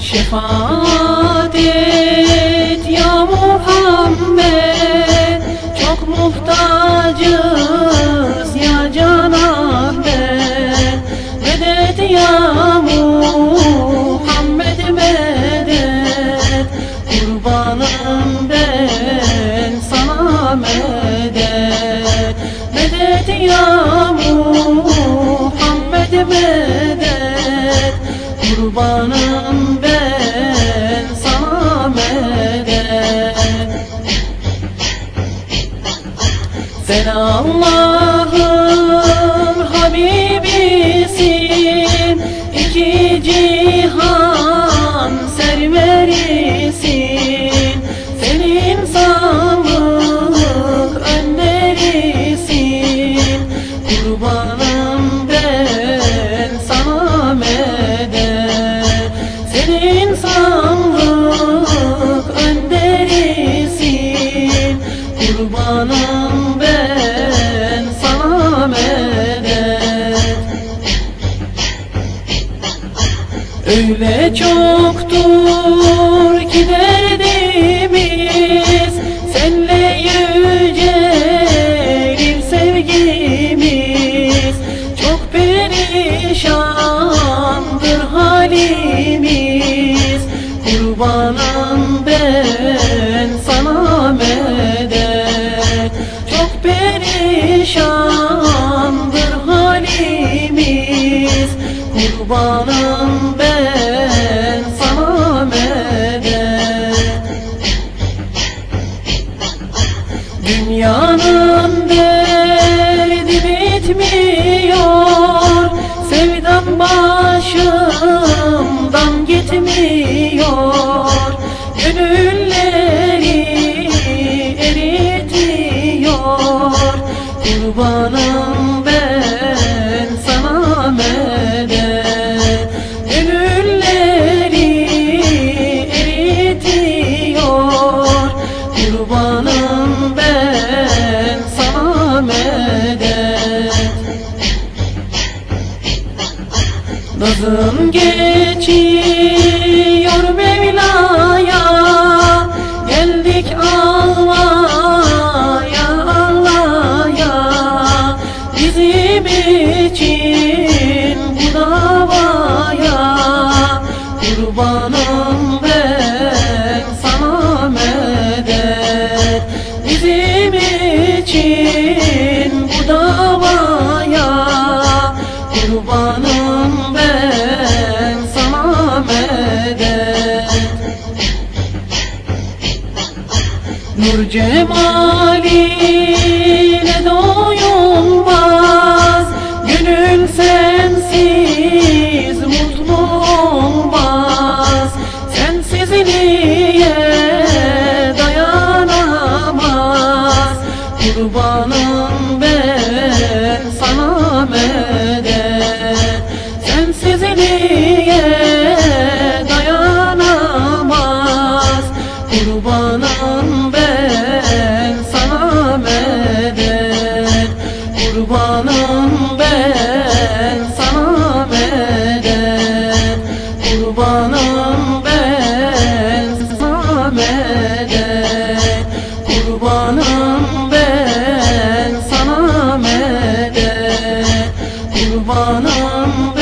Şefaat et ya Muhammed. Çok muhtacız ya Can Ahmet. Medet ya Muhammed medet. Kurbanım ben Sen Allah çoktur ki derdimiz Senle yücelir sevgimiz. Çok perişandır halimiz. Kurbanım ben sana medet. Çok perişandır halimiz. Kurbanım Kurbanım ben sana medet Nazım geçiyor Nur medet Kurbanım ben sana medet Kurbanım